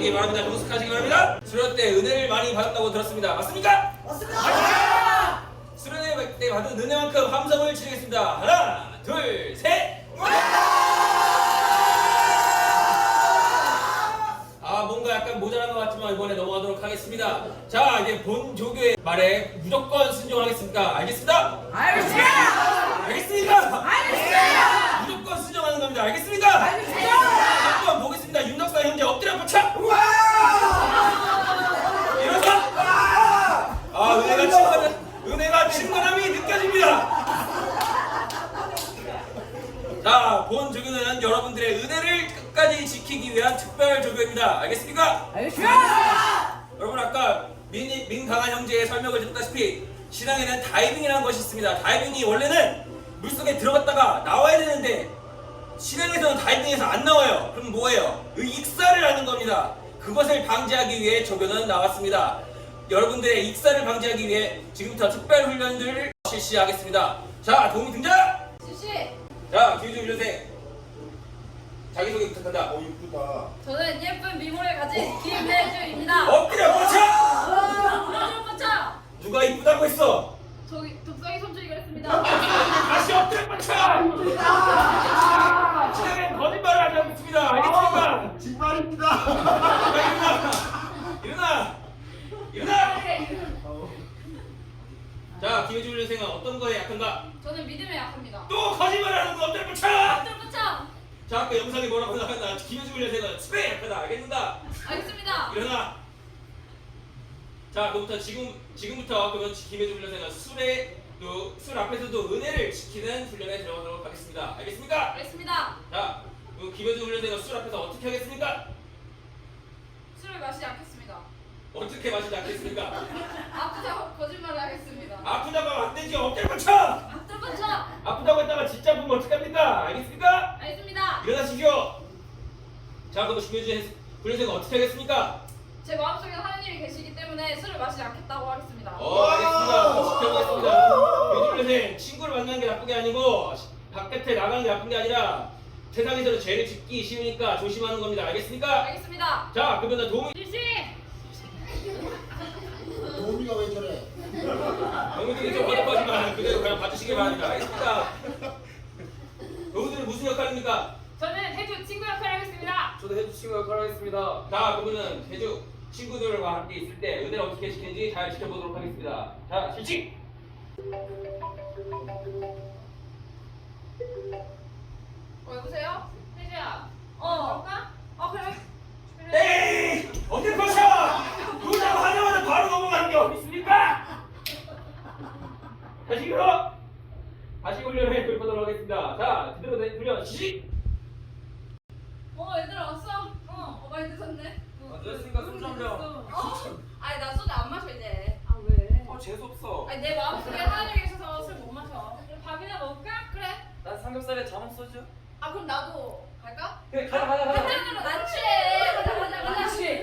정숙하시기 바랍니다. 수련 때 은혜를 많이 받았다고 들었습니다. 맞습니까? 맞습니다. 수련회 때 받은 은혜만큼 함성을 치르겠습니다. 하나, 둘, 셋. 아 뭔가 약간 모자란 것 같지만 이번에 넘어가도록 하겠습니다. 자 이제 본 조교의 말에 무조건 순종하겠습니까? 알겠습니다? 알겠습니다. 알겠습니까? 알겠습니다. 무조건 순종하는 겁니다. 알겠습니까? 알겠습니다. 은혜가 친근한 은혜가 친근함이 느껴집니다. 자, 본 조교는 여러분들의 은혜를 끝까지 지키기 위한 특별 조교입니다. 알겠습니까? 알겠습니다. 여러분 아까 민, 민 강한 형제의 설명을 들었다시피 신앙에는 다이빙이라는 것이 있습니다. 다이빙이 원래는 물속에 들어갔다가 나와야 되는데 신앙에서는 다이빙에서 안 나와요. 그럼 뭐예요? 의 익사를 하는 겁니다. 그것을 방지하기 위해 조교는 나왔습니다. 여러분들의 익사를 방지하기 위해 지금부터 특별 훈련들을 실시하겠습니다. 자, 도움이 등장! 수씨, 자, 기우주 훈련생 자기소개 부탁한다. 어 이쁘다. 저는 예쁜 미모를 가진 김혜주입니다. 엎드려 뻗쳐! 오늘 뻗쳐! 누가 이쁘다고 했어? 저기 독성이 손주이가 했습니다. 다시 엎드려 뻗쳐! 신앙엔 거짓말을 하지 않습니다. 알겠습니까? 뒷발입니다. 자, 일어나! 일어나! 일어나! 자, 김혜주 훈련생은 어떤 거에 약한가? 저는 믿음에 약합니다. 또 거짓말하는 거 엎드려 뻗쳐! 오늘 뻗쳐! 자, 아까 영상에 뭐라고 나왔나? 김혜주 훈련생은 술에 약하다. 알겠는가? 알겠습니다. 일어나! 자, 그부터 지금 지금부터 그러면 김혜주 훈련생은 술에 또 술 앞에서도 은혜를 지키는 훈련에 들어가도록 하겠습니다. 알겠습니까? 알겠습니다. 자, 그 김혜주 훈련생은 술 앞에서 어떻게 하겠습니까? 술을 마시지 않겠습니다. 어떻게 마시지 않겠습니까? 아프다고 거짓말을 하겠습니다. 아프다고 안 되지 어깨 뻗쳐! 오늘 뻗쳐! 아프다고 했다가 진짜 보면 어떡합니까? 알겠습니까? 알겠습니다. 일어나시죠! 자, 그럼 김혜주 훈련생은 어떻게 하겠습니까? 제 마음속에 하나님이 계시기 때문에 술을 마시지 않겠다고 하겠습니다. 어, 알겠습니다. 지켜보겠습니다. 김혜주 훈련생, 친구를 만나는 게 나쁜 게 아니고 바깥에 나가는 게 나쁜 게 아니라 세상에서는 죄를 짓기 쉬우니까 조심하는 겁니다. 알겠습니까? 알겠습니다. 자, 그러면 도움이 수씨! 도우미가 왜 저래? 영웅들이 좀 어렵지만 그대로 그냥 봐주시기 바랍니다. 알겠습니다. 여러분들은 무슨 역할입니까? 저는 해주 친구 역할을 하겠습니다. 저도 해주 친구 역할을 하겠습니다. 자, 그러면 해주 친구들과 함께 있을 때 은혜를 어떻게 지키는지 잘 지켜보도록 하겠습니다. 자, 실직! 어, 여보세요? 혜주야. 어. 그럴까? 어, 그래. 에이! 어디 보셔! 누나고 하자마자 바로 넘어가는 게 어디 있습니까? 다시 그러 다시 훈련해 돌보도록 하겠습니다. 자, 그대로 내 훈련 시작! 어, 얘들아 왔어? 어, 어 많이 늦었네. 어, 아, 늦었으니까 소주 한 잔. 어? 아니 나 소주 안 마셔 이제. 아 왜? 재수없어. 아니 내 마음속에 하나님이 계셔서 술 못 마셔. 그럼 밥이나 먹을까? 그래. 난 삼겹살에 자몽 소주. 아 그럼 나도 갈까? 그래, 가자, 가자, 한 가자. 잔으로 난취해. 가자 가자 가자.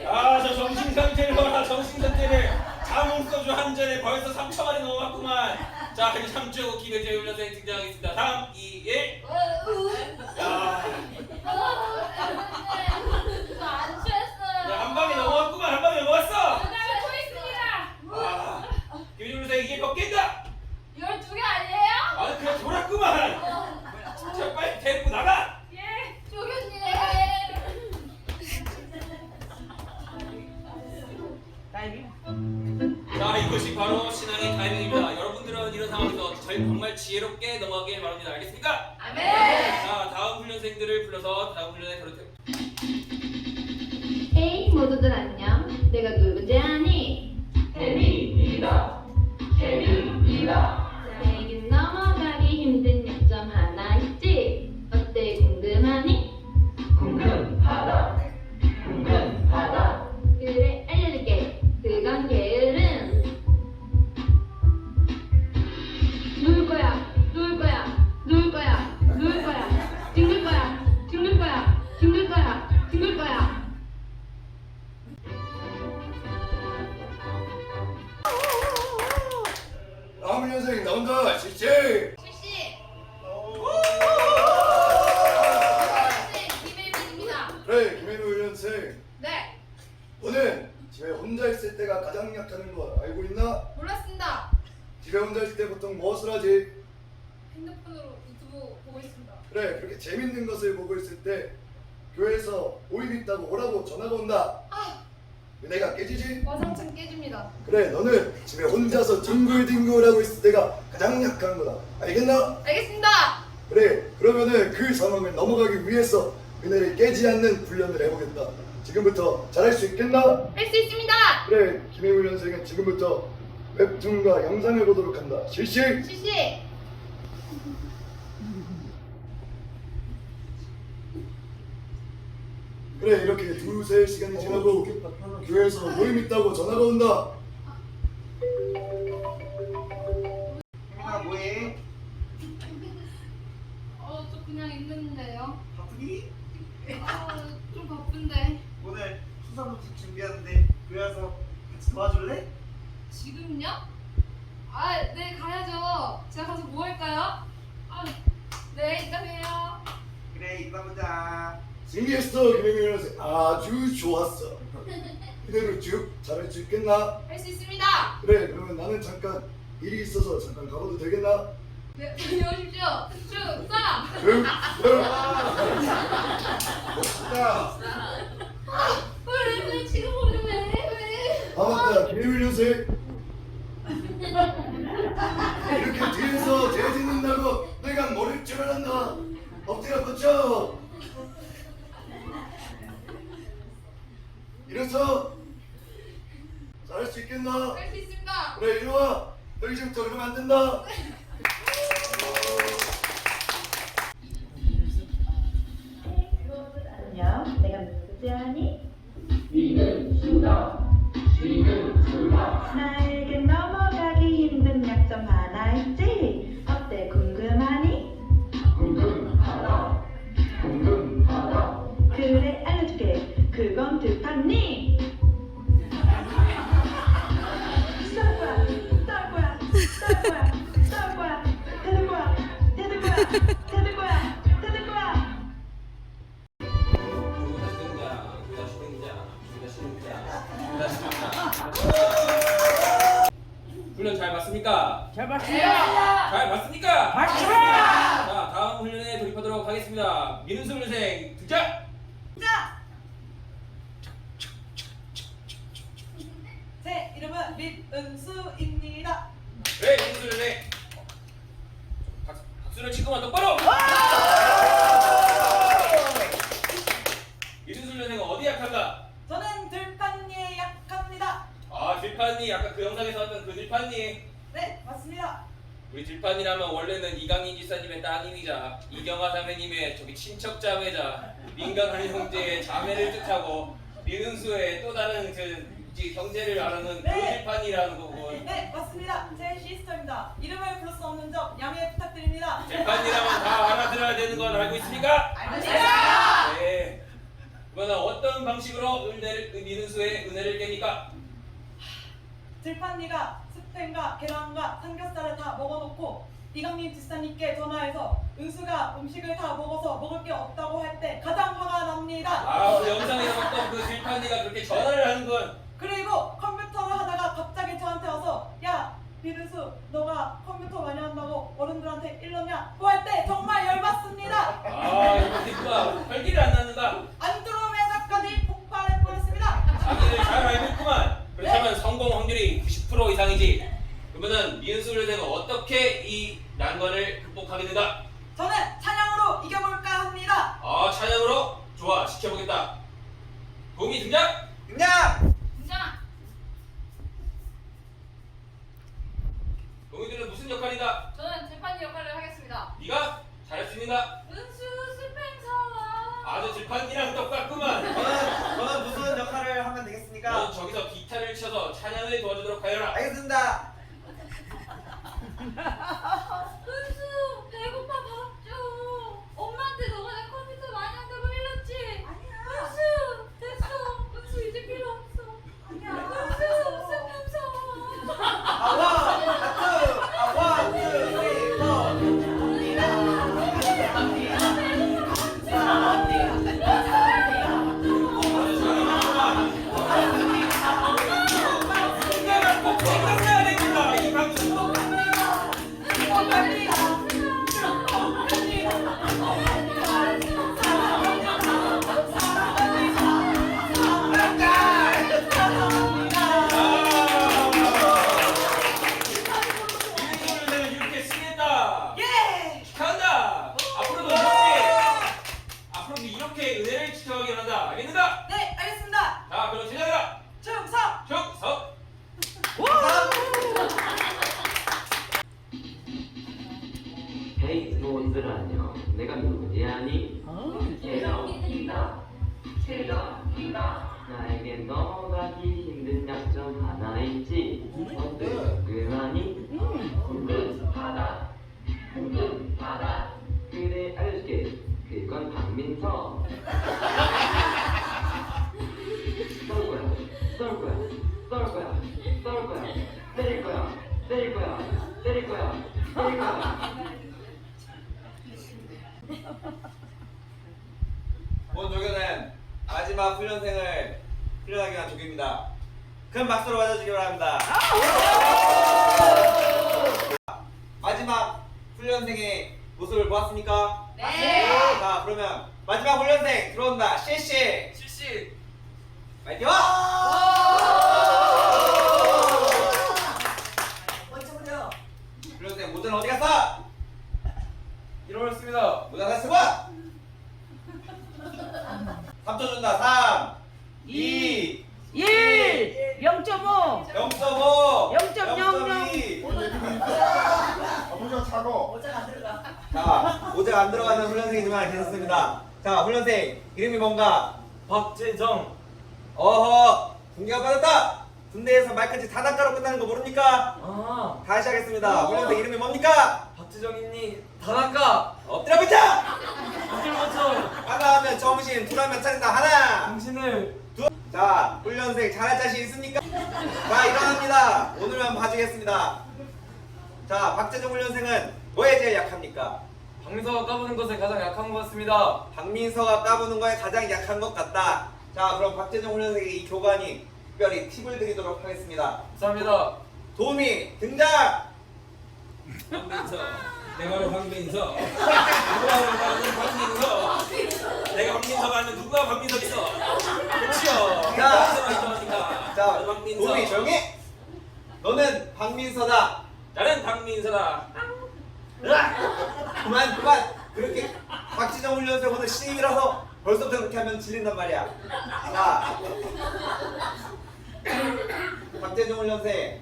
아, 저 정신 상태를 봐라, 정신 상태를. 자몽 소주 한 잔에 벌써 3초만이 넘어갔구만. 자, 이제 3초 김혜재 훈련생 등장하겠습니다. 3, 2, 1. 야, 나안 취했어요. 야, 한 방에 넘어갔구만. 한 방에 넘어갔어. 그다음에 또 있습니다. 아, 김혜재 훈련생 이게 몇 개인가? 이걸 두 개 아니에요? 아, 그래, 돌았구만. 자, 빨리 데리고 나가. 예. 조교님. 자, 이것이 바로 신앙의 타이밍입니다. 여러분들은 이런 상황에서 절 정말 지혜롭게 넘어가길 바랍니다. 알겠습니까? 아멘. 자, 다음 훈련생들을 불러서 다음 훈련에 가르쳐. 헤이 모두들 안녕 내가 누구지 아니? 혜민입니다. 혜민입니다. 하고 있을 때가 가장 약한 거다 알겠나? 알겠습니다. 그래 그러면은 그 상황을 넘어가기 위해서 은혜를 깨지 않는 훈련을 해보겠다 지금부터 잘할 수 있겠나? 할 수 있습니다. 그래 김혜우 연생은 지금부터 웹툰과 영상을 보도록 한다 실시 실시. 그래 이렇게 두세 시간이 지나고 교회에서 모임 있다고 전화가 온다 그냥 있는데요. 바쁘니? 아, 좀 바쁜데. 오늘 수사노트 준비하는데 교회 와서 같이 도와줄래? 지금요? 아, 네, 가야죠. 제가 가서 뭐 할까요? 아, 네, 이따 봬요. 그래 이따 보자 김혜우 연생 아주 좋았어 이대로 쭉 잘할 수 있겠나? 할 수 있습니다. 그래 그러면 나는 잠깐 일이 있어서 잠깐 가봐도 되겠나? 네, 다녀오십시오. 축사! 응? 응? 멋있다 왜, 왜, 지금 오늘 왜, 왜? 아 맞다 김혜우 연생 이렇게 뒤에서 재 짓는다고 내가 모를 줄 알았나 엎드려 뻗쳐 일어서 잘할 수 있겠나? 할 수 있습니다. 그래 이리 와. 너 이제부터 그러면 안 된다. 훈련 잘 봤습니까? 잘 봤습니다. 잘 봤습니까? 맞습니다. 자, 다음 훈련에 돌입하도록 하겠습니다. 민은수 훈련생 등장! 제 이름은 민은수입니다 네, 민은수 훈련생. 박, 박수를 치고만 똑바로! 민은수 훈련생은 어디 약한가? 저는 들판니에 약합니다 아, 들판이 아까 그 영상에서 왔던 그 들판이. 네 맞습니다 우리 들판이라면 원래는 이강인 지사님의 따님이자 이경화 자매님의 저기 친척 자매자 민간한 형제의 자매를 뜻하고 민은수의 또 다른 그 이제 형제를 말하는 그 네. 들판이라는 거고 네 맞습니다 제 시스터입니다 이름을 부를 수 없는 점 양해 부탁드립니다 들판이라면 다 알아들어야 되는 건 알고 있습니까? 알겠습니다. 네. 그러면 어떤 방식으로 은혜를, 그 민은수의 은혜를 깹니까? 들판니가 스팸과 계란과 삼겹살을 다 먹어놓고 이강민 지사님께 전화해서 은수가 음식을 다 먹어서 먹을 게 없다고 할 때 가장 화가 납니다 아, 그 영상에서 봤던 그 들판이가 그렇게 전화를 하는군. 그리고 컴퓨터를 하다가 갑자기 저한테 와서 야 민은수 너가 컴퓨터 많이 한다고 어른들한테 일렀냐? 그할 때 정말 열받습니다 아, 이거 듣구나. 혈기를 안 낳는다. 안드로메다까지 폭발해 버렸습니다 자기를 잘 알고 있구만. 그렇다면 성공 확률이 90% 이상이지. 그러면은 미은수 훈련생은 어떻게 이 난관을 극복하게 된다? 저는 찬양으로 이겨볼까 합니다 아 찬양으로 좋아 지켜보겠다. 도움이 등장. 그냥 등장! 도움이들은 무슨 역할이다? 저는 재판이 역할을 하겠습니다. 네가 잘할 수 있는가? 은수 스팸 사와. 아주 들판이랑 똑같구만. 저는 저는 무슨 역할을 넌 되겠습니까? 저기서 기타를 쳐서 찬양을 도와주도록 하여라. 알겠습니다 넘어가기 힘든 약점 하나 있지. 뜨끈하니? 굵은 바다. 굵은 바다. 그래 알려줄게. 그건 박민서. 썰 거야. 썰 거야. 썰 거야. 썰 거야. 때릴 거야. 때릴 거야. 때릴 거야. 때릴 거야. 오늘 조교는 마지막 훈련생을 훈련하기 위한 조교입니다. 큰 박수로 맞아주기 바랍니다. 마지막 훈련생의 모습을 보았습니까? 네. 자 그러면 마지막 훈련생 들어온다. 실시. 실시. 파이팅! 훈련생 모자는 어디 갔어? 일어났습니다. 모자 다 쓰고! 3초 준다. 3, 2, 1 0.5 0.5, 0.00. 0.2. 아버지가 차고. 자, 모자가 안 들어가는 훈련생이지만 괜찮습니다. 자, 훈련생 이름이 뭔가? 박재정. 어허, 군기가 빠졌다. 군대에서 말까지 다 낚아로 끝나는 거 모릅니까? 아, 다시 하겠습니다. 훈련생 이름이 뭡니까? 박재정이니 다나까. 엎드려 붙자. 어딜 맞춰? 하나 하면 정신, 둘 하면 차린다. 하나. 당신을 두. 자, 훈련생 잘할 자신 있습니까? 자, 일어납니다. 오늘만 봐주겠습니다. 자, 박재정 훈련생은 뭐에 제일 약합니까? 박민서가 까부는 것에 가장 약한 것 같습니다. 박민서가 까부는 거에 가장 약한 것 같다. 자, 그럼 박재정 훈련생의 이 교관이 특별히 팁을 드리도록 하겠습니다. 감사합니다. 도움이 등장! 박민서. 내가 바로 박민서. 누가 바로 박민서. 내가 박민서가 아니면 누가 박민서 있어? 그치요. 자. 박민서. 도움이 조용히! 너는 박민서다. 나는 박민서다. 그만, 그만! 그렇게 박지정 훈련생 오늘 신입이라서 벌써부터 그렇게 하면 질린단 말이야. 자, 박재정 훈련생.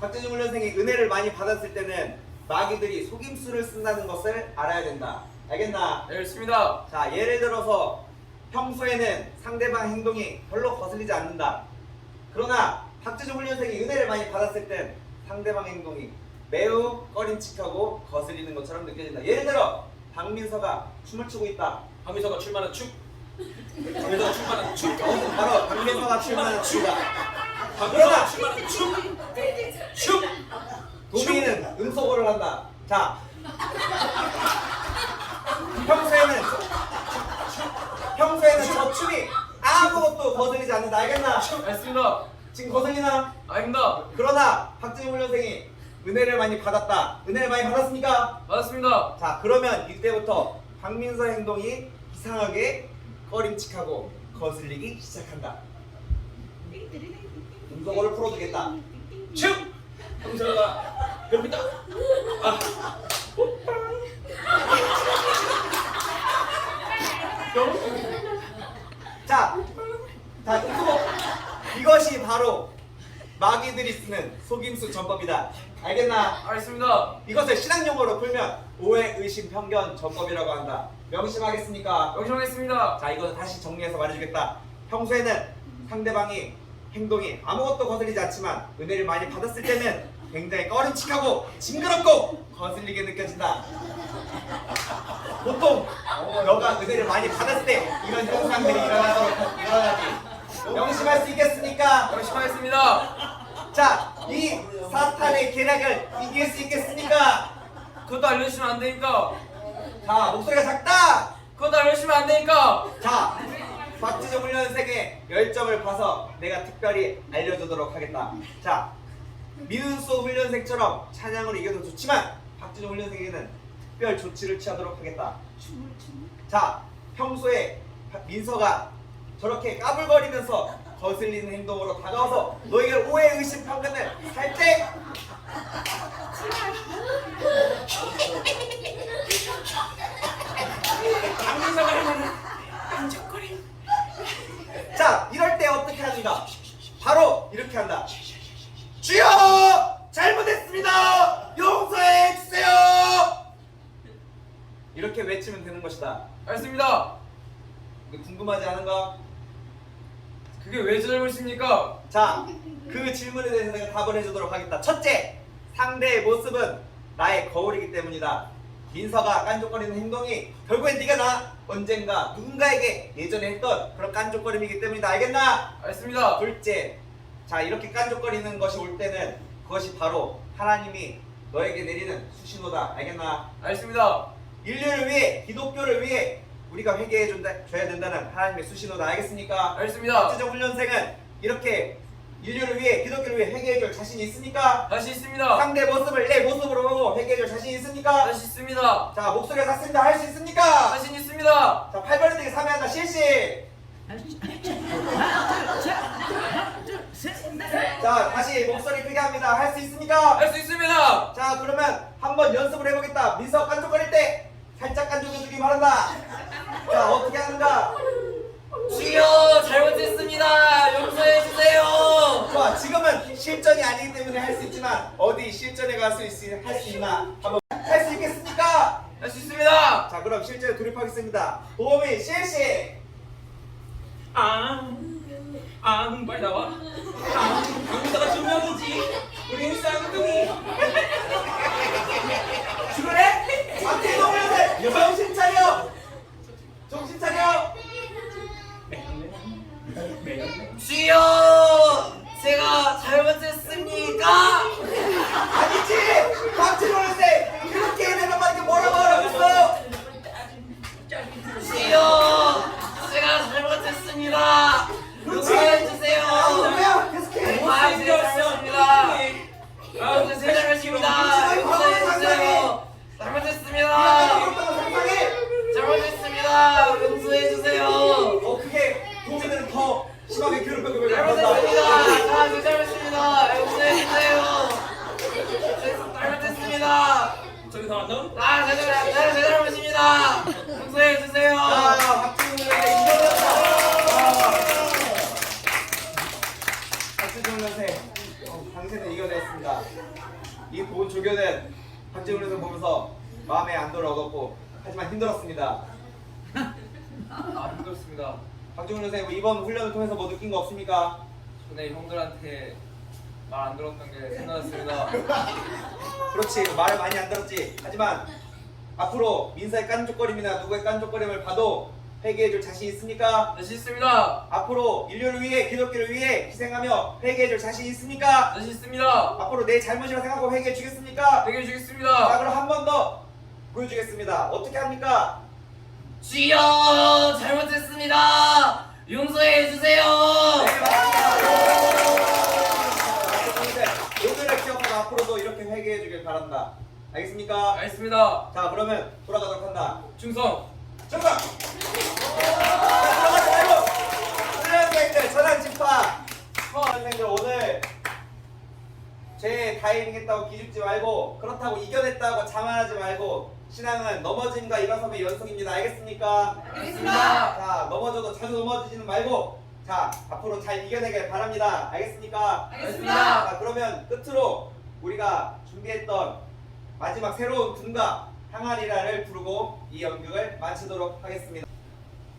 박재정 훈련생이 은혜를 많이 받았을 때는 마귀들이 속임수를 쓴다는 것을 알아야 된다. 알겠나? 네, 알겠습니다. 자, 예를 들어서 평소에는 상대방 행동이 별로 거슬리지 않는다. 그러나 박재정 훈련생이 은혜를 많이 받았을 땐 상대방 행동이 매우 꺼림칙하고 거슬리는 것처럼 느껴진다. 예를 들어 박민서가 춤을 추고 있다. 박민서가 출마하는 축. 박민서가 출마하는 축. 바로 박민서가 출마하는 추다. 박민서가 출마하는 축. 축. 도미는 음소거를 한다. 자, 평소에는 평소에는 저 춤이 아무것도 거슬리지 않는다. 알겠나? 알겠습니다. 지금 거슬리나? 아닙니다. 그러나 박진영 훈련생이 은혜를 많이 받았다. 은혜를 많이 받았습니까? 맞습니다. 자, 그러면 이때부터 박민서 행동이 이상하게 꺼림칙하고 거슬리기 시작한다. 음소거를 풀어주겠다. 축. 박민서가 괴롭힌다. 아. 자, 자, 음소거. 이것이 바로 마귀들이 쓰는 속임수 전법이다. 알겠나? 알겠습니다. 이것을 신앙용어로 풀면 오해, 의심, 편견 전법이라고 한다. 명심하겠습니까? 명심하겠습니다. 자, 이거 다시 정리해서 말해주겠다. 평소에는 상대방이 행동이 아무것도 거슬리지 않지만 은혜를 많이 받았을 때는 굉장히 꺼림칙하고 징그럽고 거슬리게 느껴진다. 보통 너가 은혜를 많이 받았을 때 이런 현상들이 일어나도록 일어나지. 명심할 수 있겠습니까? 명심하겠습니다. 자, 이 사탄의 계략을 이길 수 있겠습니까? 그것도 알려주시면 안 되니까. 자, 목소리가 작다. 그것도 알려주시면 안 되니까. 자, 박지정 훈련생의 열정을 봐서 내가 특별히 알려주도록 하겠다. 자, 민은수 훈련생처럼 찬양으로 이겨도 좋지만 박지정 훈련생에게는 특별 조치를 취하도록 하겠다. 자, 평소에 민서가 저렇게 까불거리면서 거슬리는 행동으로 다가와서 너에게 오해, 의심, 편견을 살때. 자, 이럴 때 어떻게 하는가? 바로 이렇게 한다. 주여! 잘못했습니다! 용서해 주세요! 이렇게 외치면 되는 것이다. 알겠습니다. 궁금하지 않은가? 그게 왜 잘못입니까? 자, 그 질문에 대해서 내가 답을 해주도록 하겠다. 첫째, 상대의 모습은 나의 거울이기 때문이다. 민서가 깐족거리는 행동이 결국엔 네가 나 언젠가 누군가에게 예전에 했던 그런 깐족거림이기 때문이다. 알겠나? 알겠습니다. 둘째, 자 이렇게 깐족거리는 것이 올 때는 그것이 바로 하나님이 너에게 내리는 수신호다. 알겠나? 알겠습니다. 인류를 위해 기독교를 위해 우리가 회개해 준다, 줘야 된다는 하나님의 수신호다. 알겠습니까? 알겠습니다. 박지정 훈련생은 이렇게 인류를 위해 기독교를 위해 회개해줄 자신 있습니까? 다시 있습니다. 상대 모습을 내 모습으로 보고 회개해줄 자신 있습니까? 다시 있습니다. 자 목소리가 닿습니다. 할 수 있습니까? 자신 있습니다. 자 8번에 되게 3회 한다 실시. 자 다시 목소리 크게 합니다. 할 수 있습니까? 할 수 있습니다. 자 그러면 한번 연습을 해보겠다. 민서 깐족거릴 때 살짝 깐족해주기 바란다. 자 어떻게 하는가? 주여 잘못했습니다. 용서해 주세요. 좋아 지금은 실전이 아니기 때문에 할 수 있지만 어디 실전에 갈수 있, 할수 있나 한번 할 수 있겠습니까? 할 수 있습니다. 자 그럼 실전에 돌입하겠습니다 도우미 실시 아, 아, 빨리 나와. 아, 강민서가 두 명이지. 우리는 쌍둥이. 그래? 박태동 형님 정신 차려! 정신 차려! 주여, 제가 잘못했습니까? 아니지! 박태동 형님 그렇게 만약에 뭐라고 하라고 했어? 주여, 제가 잘못했습니다. 용서해 주세요. 뭐야 계속해 아, 잘못했습니다. 용서해 잘못했습니다. 용서해 주세요. 잘못했습니다. 상상해 잘못했습니다. 용서해 주세요. 어 그게 도우미들은 더 심하게 괴롭히고 잘못했습니다. 아, 저 잘못했습니다. 용서해 주세요. 잘못했습니다. 저기서 안 나온? 아, 제 잘못, 제, 제 잘못입니다. 용서해 주세요. 자, 박지훈 선생 이겨냈다. 박지훈 선생, 어, 당신은 이겨냈습니다. 이 본 조교는 박지훈 선생 보면서 마음에 안도를 얻었고 하지만 힘들었습니다. 아, 힘들었습니다. 박지훈 선생 뭐 이번 훈련을 통해서 뭐 느낀 거 없습니까? 전에 형들한테 말 안 들었던 게 생각났습니다. 그렇지 말을 많이 안 들었지. 하지만 앞으로 민사의 깐족거림이나 누구의 깐족거림을 봐도 회개해줄 자신 있습니까? 자신 있습니다. 앞으로 인류를 위해 기독교를 위해 희생하며 회개해줄 자신 있습니까? 자신 있습니다. 앞으로 내 잘못이라 생각하고 회개해 주겠습니까? 해결해 자 주겠습니다. 그럼 한 번 더 보여주겠습니다. 어떻게 합니까? 주여, 잘못했습니다. 용서해 주세요. 오늘을 기억하고 앞으로도 이렇게 회개해 주길 바란다. 알겠습니까? 알겠습니다. 자 그러면 돌아가도록 한다. 충성. 정답! 들어가지 말고! 훈련생들 전환 집합! 훈련생들 오늘 제 다이빙 했다고 기죽지 말고 그렇다고 이겨냈다고 자만하지 말고 신앙은 넘어짐과 일어섬의 연속입니다. 알겠습니까? 알겠습니다. 자 넘어져도 자주 넘어지지는 말고 자 앞으로 잘 이겨내길 바랍니다. 알겠습니까? 알겠습니다. 자 그러면 끝으로 우리가 준비했던 마지막 새로운 군가 항아리라를 부르고 이 연극을 마치도록 하겠습니다.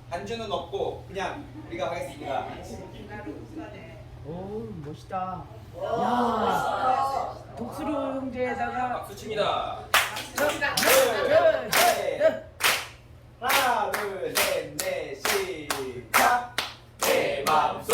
반주는 없고 그냥 우리가 하겠습니다. 오 멋있다. 야 독수리 형제에다가 박수 칩니다. 네. 하나 둘셋넷 시작. 내 마음속